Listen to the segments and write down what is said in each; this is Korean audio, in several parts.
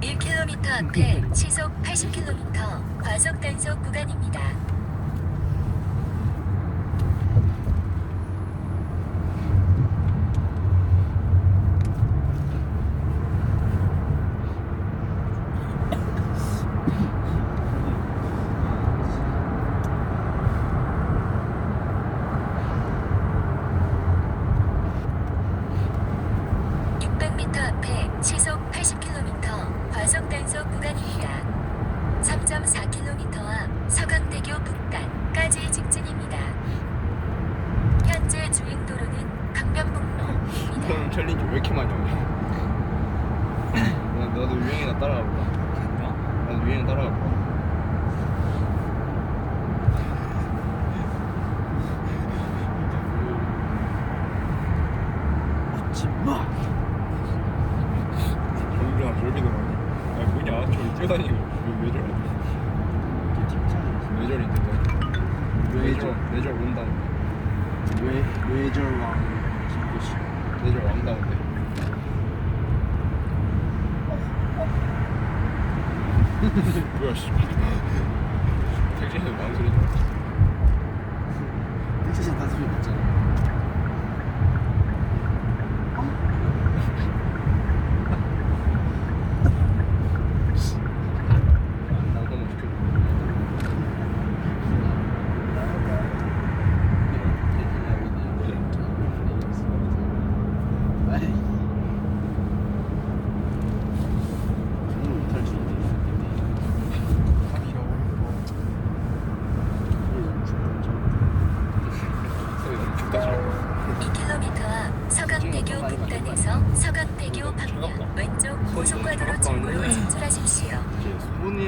1km 앞에 시속 80km 과속 단속 구간입니다. (600m) 앞에 시속 80km 과속 단속 구간입니다. 3.4km 앞 서강대교 북단까지 직진입니다. 현재 주행도로는 강변북로입니다. 그럼 챌린지 왜 이렇게 많이 오냐? 나, 나도 유행이나 따라가 볼까? 나도 유행 따라가 볼까? 하지마 정규랑 절비도 많이. 아 뭐냐? 저기 뛰어다니고 왜, 왜 저래? 왜 저린데? 뇌절 뇌절 온다운데. 왜 뇌절왕 김고시 뇌절 왕다운데. 뭐야 씨. 택시에서 망설이지 마. 택시신 단소리 맞잖아 나도 못 시켜. 아이 정말 못할 줄 하기 싫어. 소리 너무 춥다 잘. 2km 앞 서강대교 북단에서 서강대교 방면 왼쪽 고속과도로 출구로 진출하십시오. 이제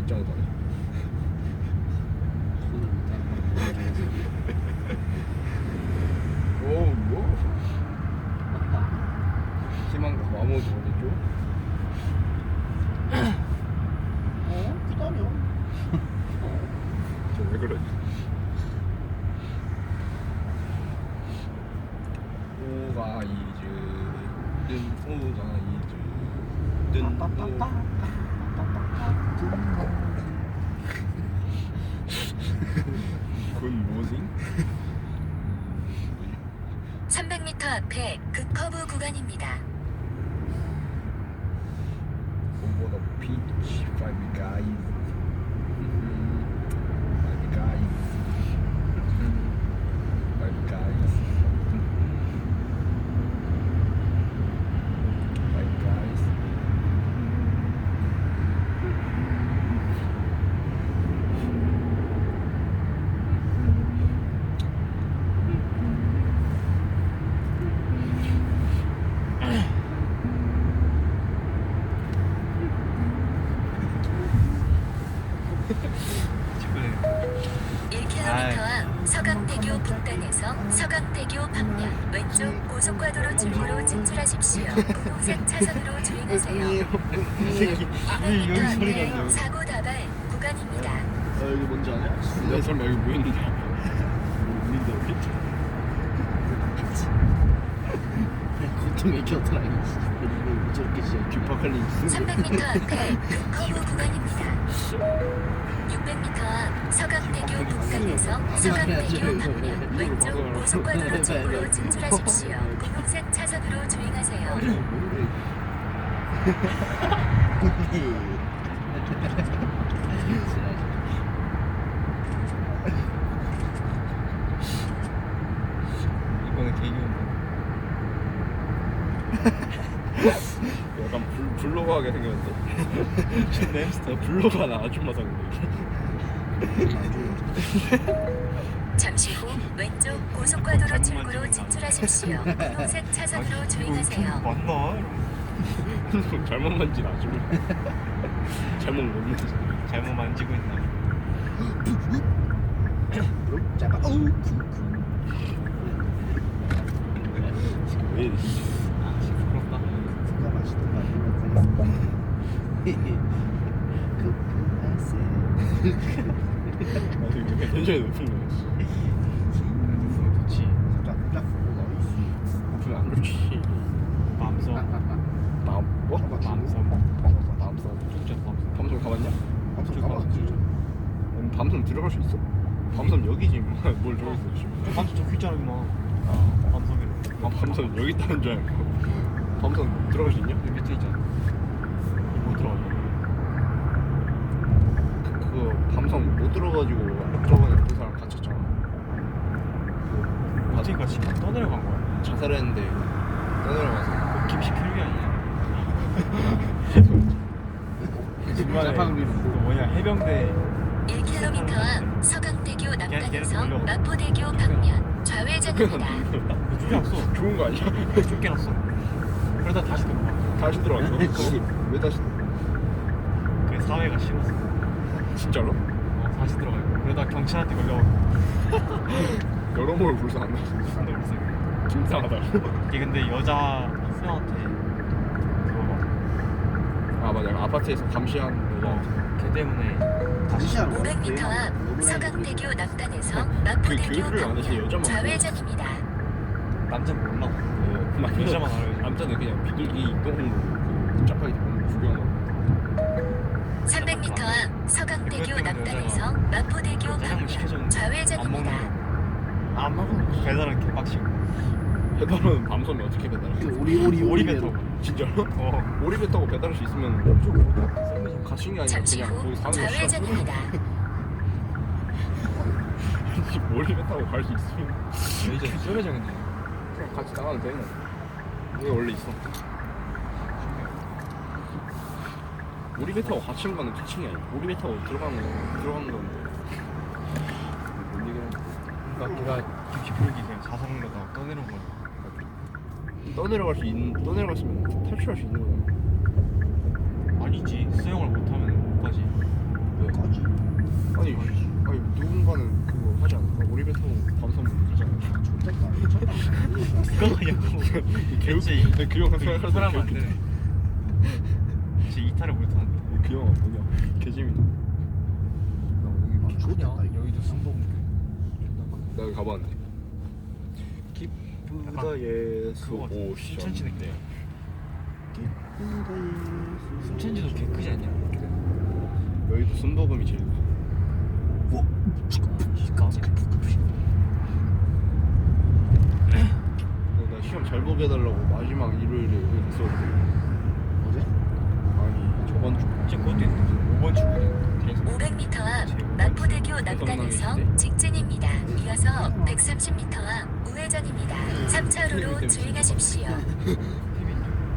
못하는 오, 뭐? 희망과 마모도 어디죠? 어? 기다려 저왜 그러지? 오가 이즈 뜬 오가 이즈 뜬 빠빠 군 모싱? 300m 앞에 급커브 구간입니다. 봄보다 피치 파 주행하세요. 이 새끼 200m 앞에 사고 다발 구간입니다. 아 여기 뭔지 아냐? 내 설마 여기 뭐 있는데? 우린데 여기? 고통의 겨드랑이 그리고 저렇게 진짜 뒷바칼리 300m 앞에 급커브 구간입니다. 600m 앞 서강대교 북단에서 서강대교 방면 왼쪽 고속과도로 출구로 진출하십시오. 분홍색 차선으로 주행하세요. 이번에 개기운다 약간 불, 블로거하게 생겼는데 존나 햄스터 블로거 하나 아줌마 상대 잠시 후 왼쪽 고속과도로 출구로 진출하십시오. 분홍색 차선으로 주행하세요. 맞나? 손 잘못 만진 아줌마 잘못 못 만진 잘못 만지고 있나? 그럼 잠깐 어우 왜 이래 아 시끄럽다. 그가 맛있던 그아 되게 텐션이 높은 거야 씨. 좋지. 짝, 짝, 나이스. 그럼 안 좋지 맘성. 다음 뭐? 맘성. 다음 선 직접 맘성. 밤섬 가봤냐? 쭉 가봤지. 아니, 밤섬 들어갈 수 있어? 밤섬 여기지 뭐. 뭘 저기 있어 지금 맘성 적혀 있잖아 임마. 아, 맘성이래. 밤- 밤섬 여기 있다는 줄 알고 밤섬 들어갈 수 있냐? 여기 밑에 있잖아. 못 들어가냐? 그, 그거 밤섬 못 들어가지고 저번에 그 사람 갇혔잖아 그 어떻게 지금 떠내려간 거야? 자살했는데 떠내려가서 그 김씨 필기 아니 냐? 정말 그 뭐냐 해병대 1km 앞 서강대교 걔- 남단에서. 마포대교 방면 좌회전입니다. 쫓겨났어. 좋은 거 아니야? 쫓겨났어. 그러다 다시 들어가. 다시 들어왔어? 거기 왜 다시 그 사회가 싫었어. 진짜로? 어, 다시 들어가요. 그러다 경찰한테 걸려가고 여러모로 불쌍 안 났어 근데 무슨 불쌍하다 이게 근데 여자. 아 맞아 아파트에서 감시한 어, 걔 때문에 다시 시간 500m 앞 서강대교 남단에서 그 마포대교 교육을 안 해서 방면 여자만 좌회전입니다. 남자는 몰라. 네, 막 여자만 알아요. 남자는 그냥 비둘기 입동으로 그 짜파게티 먹는 거 구경하고 300m 앞 서강대교 남단에서 마포대교 짜장면 방면 시켜줬는데 안 먹는 좌회전입니다. 거. 안 먹어. 배달은 개빡치고. 배달은 밤섬이 어떻게 배달해? 그 오리 오리 오리배 오리배로. 타고. 진짜로? 어. 오리배 타고 배달할 수 있으면 좀 갇힌 게 아니라 잠시 그냥 거기 후 사는 거 좌회전입니다. 오리배 타고 갈 수 있으면 이제 쏘매정했네. 그냥 같이 나가면 되는 거 이게 원래 있어 오리배 타고 갇힌 거는 갇힌 게 아니야 오리배 타고 들어가는 거 들어가는 건데 뭔 얘기를 하는 그러니까 걔가 김치 풀기 그냥 자살하려다가 떠내려온 거야. 떠내려갈 수 있는 떠내려갔으면 탈출할 수 있는 거잖아 아니지. 수영을 못하면 못 가지. 까지. 아니 아니 누군가는 그거 하지 않을까? 오리배 타고 밤섬 가잖아 좋겠다. 괜찮다. 누가 가냐고. 개웃 그치. 그, 그 생각하면 사람 안. 되네. 진짜 이탈을 못하는데. 그 영화 뭐냐 좋겠다. 이거. 여기도 순복. 나 여기 가봤는데 기쁘다의 그거 수오션 순천지 느낌. 기쁘다, 예수. 순천지도 개 크지 않냐? 여기도 순버금이 제일 커나 시험 잘 보게 해달라고 마지막 일요일에 여기 갔었는데 어제? 아니 저번 주 진짜 그것도 있는데 5번 출구는 500m 앞 마포대교 남단에서 직진입니다. 이어서 130m 앞 우회전입니다. 3차로로 주행하십시오. 야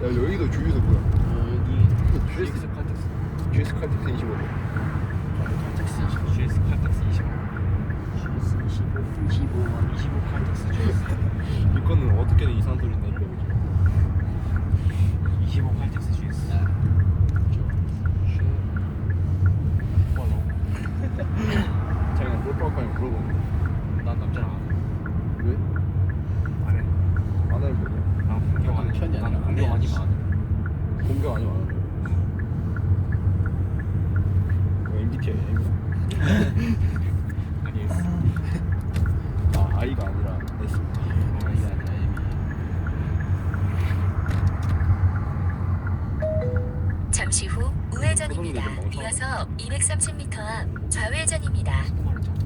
여기도 주유소 뭐야 어, 여기 GS 칼텍스 GS 칼텍스 25도 칼텍스 20, GS 칼텍스 25. GS 25, 25만 25 칼텍스 GS. 이거는 어떻게든 이상한 소리 내려고 25 칼텍스 GS. 오빠 너. 자기가 꼴빠까지 물어보는 거야 난 남자랑 안 해. 왜? 안 해. 안 하는 거냐? 난 공격 안 해. 편이 아니라 난 안 공격 해야지. 아니면 안 해. 공격 아니면 안 하는 M이야 아니 S. 아 I가 아니라 S 아이가 아니라. 잠시 후 우회전입니다. 이어서 230m 앞 좌회전입니다. 무슨 말인지 알아.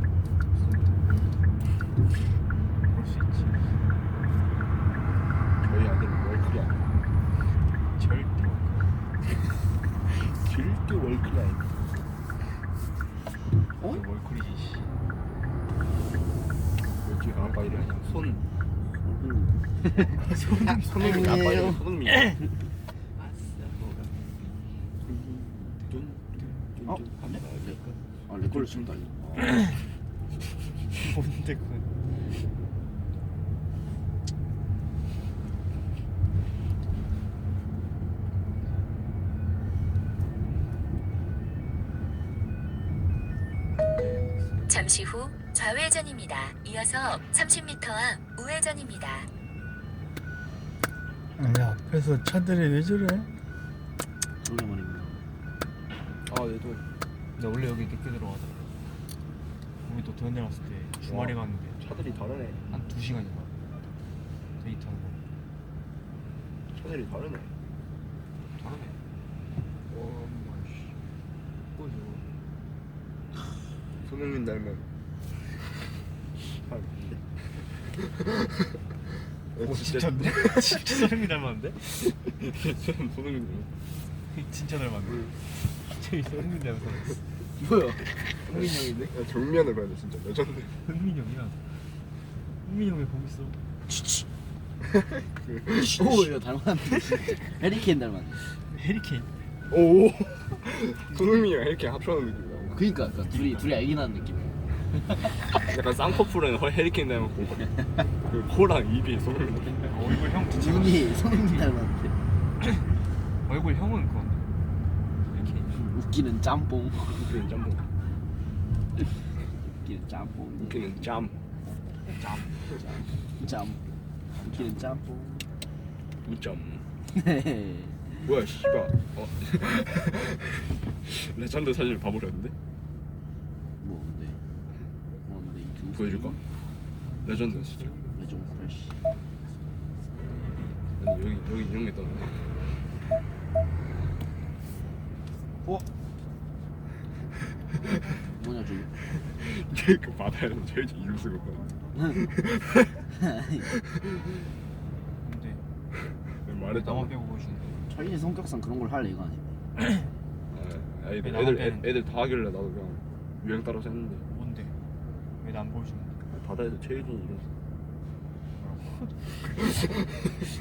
그럴 수 있지. 저희 아들은 월클이 아니야 절대. 절대 월클이 아니야 어? 월클이지 씨. 여기 아빠이래 아니야 손 얼굴. 손흥민이 아빠이래 손흥민이 어? 안 돼? 아, 레코를 쓴다, 이거. 뭔데 그건. 잠시 후 좌회전입니다. 이어서 30m 앞 우회전입니다. 아니 앞에서 차들이 왜 저래? 소리 말입니다. 아 내도 근데 원래 여기 늦게 들어가자. 우리 또 대현 갔을 때 주말에 와. 갔는데 차들이 다르네 한 2시간인가 데이트하는 거. 차들이 다르네. 와씨 뭐죠 손흥민 닮은 오 진짜 진짜인데? 진짜 손흥민 닮았는데? 진짜 손흥민 닮은 진짜 닮았네. 저기 손흥민 닮았어. 뭐야 흥민 형인데? 야 정면을 봐야 돼 진짜 레전드 흥민 형이야. 흥민 형왜 거기 있어? 오, 이거 닮았는데. 진짜. 해리케인 닮았네. 해리케인. 오 손흥민이랑 이렇게 합쳐놓은 느낌이야 그니까, 그러니까 둘이 둘이 알긴 하는 느낌. 약간 쌍꺼풀은 허- 해리케인 닮았고 그 코랑 입이 닮았고 얼굴 형 진짜. 눈이 손흥민 닮았는데. 얼굴 형은 그건데. 해리케인. 웃기는 짬뽕. 웃기는 짬뽕 웃기는 짬뽕. 웃기는 짬 짬. 짬. 웃기는 짬뽕. 우점 네. 뭐야 씨발 어 레전드 사진을 봐버렸는데 뭔데? 뭔데 이 두. 보여줄까? 레전드 진짜 레전 프레시. 아니 여기 여기 이런 게 떴네 어? 뭐냐 저기? 걔그 바다에서 제일 이름 쓰고 근데 말했잖아 빼고 보여주는데. 철인 성격상 그런 걸 할 애가 아니야. 아, 애들 애들, 빼는데? 애들 다 하길래 나도 그냥 유행 따라서 했는데 뭔데? 왜나안 보여주는데? 바다에서 최유진 이름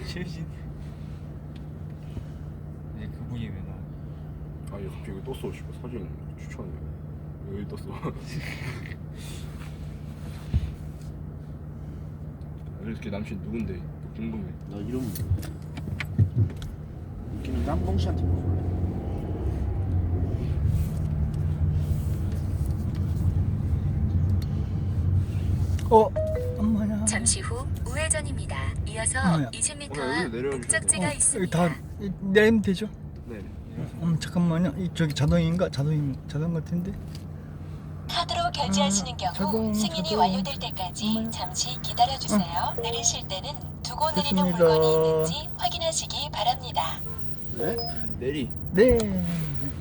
최신. 이제 그분이 왜 나? 아 이거 갑자기 여기 떴어 씨발 사진 추천해 여기 떴어 이렇게 남친 누군데 궁금해 나 이름 웃기는 짬뽕 씨한테 물어볼래. 어? 엄마야. 잠시 후 우회전입니다. 이어서 어머야. 20m 어머야, 앞 여기 내려오셔야 목적지가 어, 있습니다. 여기 다 이- 내리면 되죠? 네 음 잠깐만요. 이 저기 자동인가? 자동 자동 같은데. 카드로 결제하시는 음, 경우 자동, 승인이 자동. 완료될 때까지 엄마야. 잠시 기다려 주세요. 내리실 때는 두고 내리는 됐습니다. 물건이 있는지 확인하시기 바랍니다. 네? 내리 네.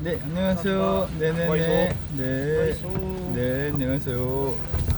네 안녕하세요. 네 네 네. 네. 와이소. 네 안녕하세요.